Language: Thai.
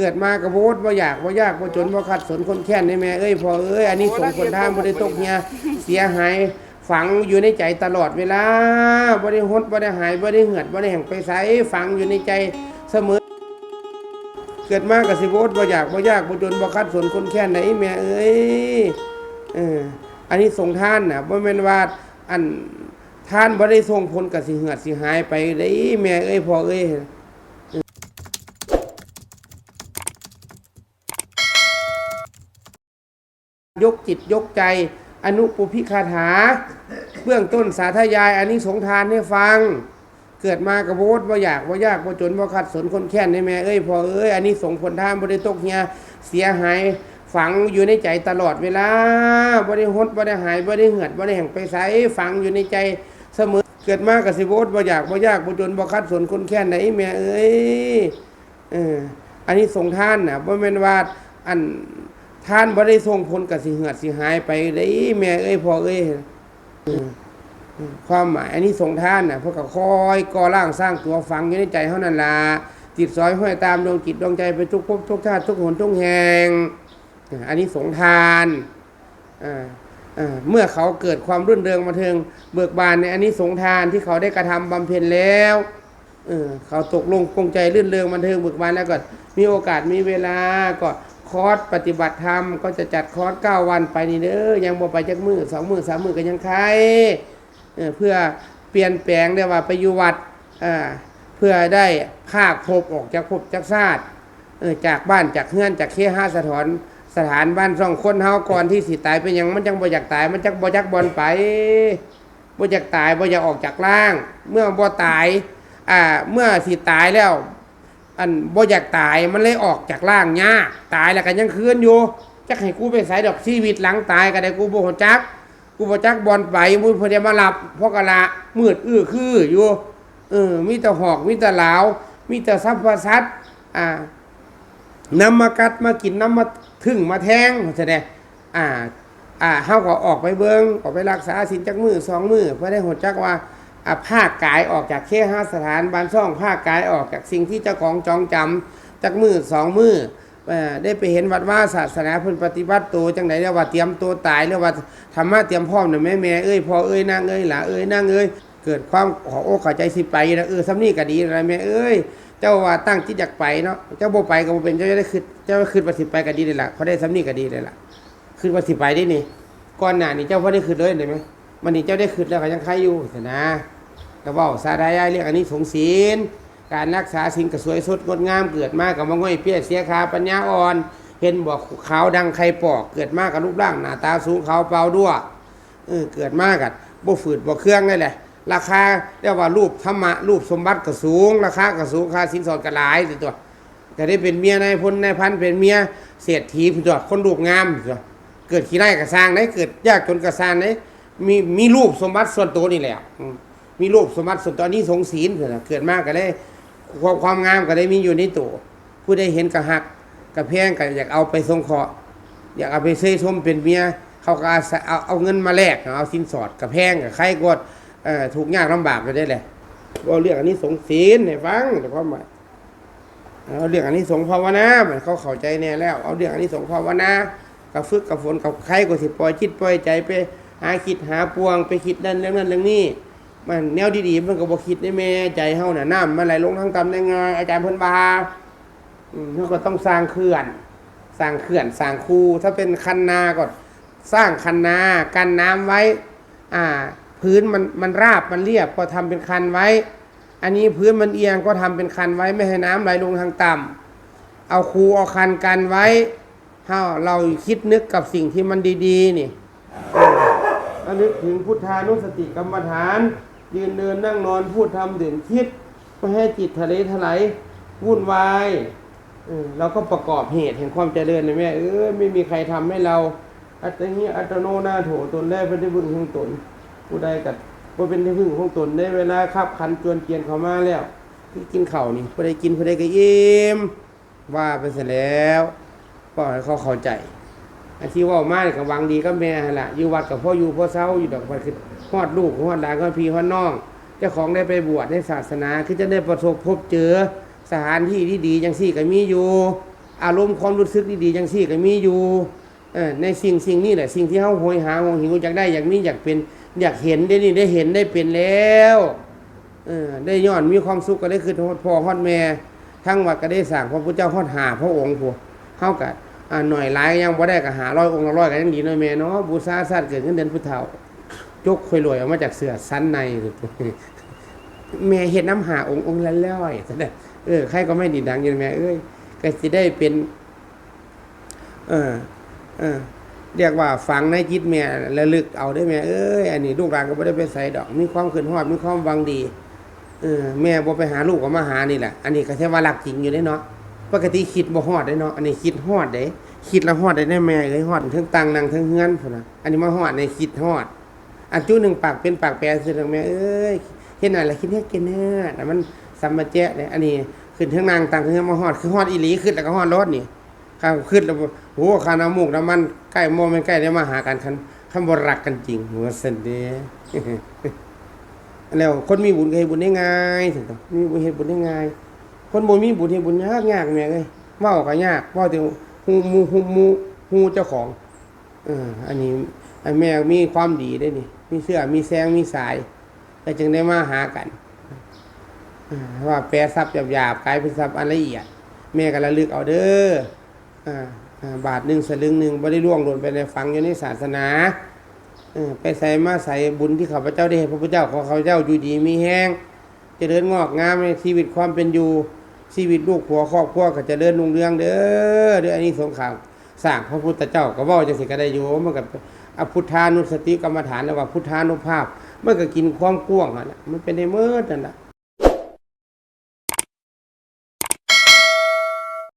เกิดมากระโบดว่าอยากว่ายากว่าจนว่าขัดสนคนแค้นในแม่เอ้ยพอเอ้ยอันนี้ส่งผลทางบ่ได้ตกเนี่ยเสียหายฝังอยู่ในใจตลอดเวลาบ่ได้หดบ่ได้หายบ่ได้เหือดบ่ได้แห่งไปไสฝังอยู่ในใจเสมอ เกิดมากกับสิโบดว่าอยากว่ายากว่าจนว่าขัดสนคนแค้นไหนแม่เอ้ยเอออันนี้ส่งท่านน่ะบ่แม่นว่าอันท่านบ่ได้ส่งผลกับสิเหือดสิหายไปได้แม่เอ้ยพอเอ้ย ยกจิตยกใจ อนุปุพิคาถา เบื้องต้นสาธยายอันนี้สงทานให้ฟัง เกิดมากระโบดว่าอยากว่ายากว่าจนว่าขัดสนคนแค้นในแม่เอ้ยพอเอ้ยอันนี้สงผลทานบริตกเนี่ยเสียหายฝังอยู่ในใจตลอดเวลาบ่ได้หดบ่ได้หายบ่ได้เหือดบ่ได้แห่งไปไสฝังอยู่ในใจเสมอ เกิดมากกับสิโบดว่าอยากว่ายากว่าจนว่าขัดสนคนแค้นไหนแม่เอ้ยเอออันนี้ส่งท่านน่ะบ่แม่นว่าอัน ท่านบ่ได้ส่งผลกับสิเหือดสิหายไปได้แม่เอ้ยพ่อเอ้ยความหมายอันนี้ส่งท่านน่ะเพราะก็คอยก่อร่างสร้างตัวฝังอยู่ในใจเท่านั้นล่ะจิตซอยห้อยตามดวงจิตดวงใจไปทุกภพทุกชาติทุกหนทุกแห่งอันนี้สงทานเมื่อเขาเกิดความรื่นเริงมาเทิงเบิกบานในอันนี้สงทานที่เขาได้กระทำบำเพ็ญแล้วเขาตกลงปรงใจรื่นเริงมาเทิงเบิกบานแล้วก็มีโอกาสมีเวลาก็ คอร์สปฏิบัติธรรมก็จะจัดคอร์สเก้าวันไปนี่เด้อยังบ่ไปจักมือสองมือสามมือก็ยังใครเพื่อเปลี่ยนแปลงได้ว่าไปอยู่วัดเพื่อได้ภาคภพออกจากภพจากชาติจากบ้านจากเฮือนจากเคห้าสถานสถานบ้านช่องคนเฮาก่อนที่สิตายเป็นยังมันจังบ่อยากตายมันจักบ่จักบอลไปบ่อยากตายบ่อยากออกจากร่าง เมื่อบ่ตายอ่าเมื่อสิตายแล้ว อันบ่อยากตายมันเลยออกจากร่างยาตายแล้วก็ยังคืนอยู่จักให้กูไปใส่ดอกชีวิตหลังตายก็ได้กูบ่ฮู้จัก กูบ่จักบอลไปมึงเพิ่นจะมาหลับเพราะกะละมืดอื้อคืออยู่เออมีแต่หอกมีแต่หลาวมีแต่สัพพสัตว์อ่านำมากัดมากินน้ำมาถึงมาแทงแสดงอ่าอ่าเฮาก็ออกไปเบิงออกไปรักษาศีลจักมือสองมือเพื่อได้หัวจักว่า ภาคกายออกจากเคหาสถานบานช่องภาคกายออกจากสิ่งที่เจ้าของจองจำจักมือสองมือได้ไปเห็นวัดว่าศาสนาเพิ่นปฏิบัติตัวจังไดเรียกว่าเตรียมตัวตายเรียกว่าธรรมะเตรียมพร้อมน่ะแม่แม่เอ้ยพ่อเอ้ยนางเอ้ยหล่าเอ้ยนางเอ้ยเกิดความขอโอกขอใจสิไปนะเออสำนี้ก็ดีนะแม่เอ้ยเจ้าว่าตั้งจิตอยากไปเนาะเจ้าโบไปก็บ่เป็นเจ้าจะได้คิดเจ้าคิดว่าสิไปก็ดีเลยล่ะเขาได้สำนี้ก็ดีเลยล่ะขึ้นว่าสิไปได้นี่ก่อนหน้านี่เจ้าพ่อได้ขึ้นเลยเห็นไหมมันนี่เจ้าได้ขึ้นแล้วก็ยังใครอยู่นะ ก็เว่าสาธายายเรียกอันนี้สงศีลการรักษาสิ่งกระสวยสดงดงามเกิดมากกับมังง่อยเปี้ยเสียคาปัญญาอ่อนเห็นบอกขาวดังใครปอกเกิดมากกับรูปร่างหน้าตาสูงขาวเปล่าด้วยเออเกิดมากกับบ่ฝืดบ่เครื่องนี่แหละราคาเรียกว่ารูปธรรมะรูปสมบัติก็สูง ราคาก็สูงค่าสินสอดก็หลายสิตัวก็ได้เป็นเมียนายพลนายพันเป็นเมียเศรษฐีตัวคนรูปงามตัวเกิดขี้ไร่กระสร้างได้เกิดยากจนกระสร้างได้มีมีรูปสมบัติส่วนตัวนี่แหละอื มีรูปสมบัติส่วนตัวนี้สงศีลเถอะนะเกิดมากก็ได้ความความงามก็ได้มีอยู่ในตัวผู้ได้เห็นกระหักกระแพงก็อยากเอาไปทรงเคราะห์อยากเอาไปเซยชมเป็นเมียเขาก็อาเอาเอาเงินมาแลกเอาสินสอดกระแพงกับใครกดเอ่อถูกยากลำบากก็ได้แหละว่าเรื่องอันนี้สงศีลให้ฟังแต่ความหมายเอาเรื่องอันนี้สงภาวนาเขาเข้าใจแน่แล้ว เอาเรื่องอันนี้สงภาวนากับฝึกกับฝนกับใครก็สิปล่อยจิตปล่อยใจไปหาคิดหาปวงไปคิดนั่นเรื่องนั้นเรื่องนี้ มันแนวดีๆมันก็บ่คิดในแม่ใจเฮาน่ะน้ำมันไหลลงทางต่ำได้ไงอาจารย์เพิ่นบาอืมเราก็ต้องสร้างเขื่อน สร้างเขื่อนสร้างคูถ้าเป็นคันนาก็สร้างคันนากันน้ำไว้ อ่า พื้นมันมันราบมันเรียบก็ทำเป็นคันไว้ อันนี้พื้นมันเอียงก็ทำเป็นคันไว้ไม่ให้น้ำไหลลงทางต่ำเอาคูเอาคันกันไว้ถ้าเราคิดนึกกับสิ่งที่มันดี ๆ นี่ระลึกถึงพุทธานุสติกรรมฐาน ยืนเดินนั่งนอนพูดทำดื่มคิดไม่ให้จิตทะเลถลายวุ่นวายเราก็ประกอบเหตุแห่งความเจริญนะแม่เออไม่มีใครทำให้เรา อัตหิอัตโนนาโถตนได้เป็นที่พึ่งของตน ผู้ใดกัดว่าเป็นที่พึ่งของตนได้เวลาขับขันจวนเกียนเขามาแล้วที่กินเข้านี่ผู้ใดกินผู้ใดก็ยิ้มว่าไปเสร็จแล้วก็ให้เขาเข้าใจ อันที่ว่ามาก็หวังดีก็แม่หั่นละอยู่วัดกับพ่ออยู่พ่อเศร้าอยู่ดอกบัดคือฮอดลูกฮอดหลานฮอดพี่ฮอดน้องเจ้าของได้ไปบวชในศาสนาคือจะได้ประสบพบเจอสถานที่ที่ดีจังสี่ก็มีอยู่ อารมณ์ความรู้สึกดีๆจังซี่ก็มีอยู่ในสิ่งสิ่งนี้แหละสิ่งที่เฮาโหยหาหงหิวอยากได้อยากมีอยากเป็นอยากเห็นได้นี่ได้เห็นได้เป็นแล้วอได้ย้อนมีความสุขก็ได้คือฮอดพ่อฮอดแม่ ทั้งวัดก็ได้สั่งพระพุทธเจ้าฮอดหาพระองค์พวกเฮาก็อ่า หน่อยหลายยังบ่ได้ก็หาร้อยองค์ละร้อยก็ยังดีหน่อยแม่เนาะบูชาสัตว์เกิดขึ้นเดือนพุทธเฒ่ายกค่อยรวยออกมาจากเสือสันในแม่เฮ็ดน้ำหาองค์องค์ละร้อยซะเด้อเออใครก็ไม่ดีดังอยู่แม่เอ้ยก็สิได้เป็น เออเออเรียกว่าฝังในจิตแม่ระลึกเอาได้แม่เอ้ยอันนี้ลูกหลานก็บ่ได้ไปใส่ดอก มีความขึ้นฮอดมีความวังดีเออแม่บ่ไปหาลูกก็มาหานี่แหละ อันนี้ก็แค่ว่ารักจริงอยู่เด้เนาะ ปกติคิดบ่ฮอดได้เนาะอันนี้คิดฮอดเด้คิดแล้วฮอดได้แน่แม่เอ้ยฮอดถึงตังนั่งถึงเฮือนพุ่นน่ะอันนี้มาฮอดในคิดฮอด อันจู้หนึ่งปากเป็นปากแปรซื่อๆแม่เอ้ยเฮ็ดอะไรคิดเฮ็ดกินแน่แต่มันสัมมาแจ๊ะเนี่ยอันนี้ขึ้นถึงนางตังถึงมาฮอดคือฮอดอีหลีขึ้นแล้วก็ฮอดรถนี่ข้าขึ้นแล้วโหคาน้ำมูกน้ำมันใกล้มไม่ใกล้ได้มาหากันคันคันบ่รักกันจริงหัวสันเด้แล้วคนมีบุญก็เฮ็ดบุญได้ง่ายถึงต้องมีบุญเฮ็ดบุญได้ง่าย คนบ่มีบุญเฮ็ดบุญยากยากแม่เอ้ยเว้าก็ยากเว้าแต่ฮู้มู่ฮู้มู่ฮู้เจ้าของเอออันนี้อันแม่มีความดีได้นี่มีเสื้อมีแสงมีสายแล้วจึงได้มาหากันว่าแปรทรัพย์หยาบกลายเป็นทรัพย์อันละเอียด แม่ก็ระลึกเอาเด้ออ่าบาทหนึ่งสลึงหนึ่งบ่ได้ล่วงหล่นไปในฝังอยู่ในศาสนาไปใส่มาใส่บุญที่ข้าพเจ้าได้ให้พระพุทธเจ้าขอข้าพเจ้าอยู่ดีมีแห้งเจริญงอกงามในชีวิตความเป็นอยู่ ชีวิตลูกผัวครอบครัวก็จะเดินรุ่งเรืองเด้อเด้ออันนี้สงครามสร้างพระพุทธเจ้าก็ว่าจังสิก็ได้อยู่มันกับอพุทธานุสติกรรมฐานแล้วว่าพุทธานุภาพมันก็กินความกว้างนั่นะมันเป็นในเมื่อนั่นแหละ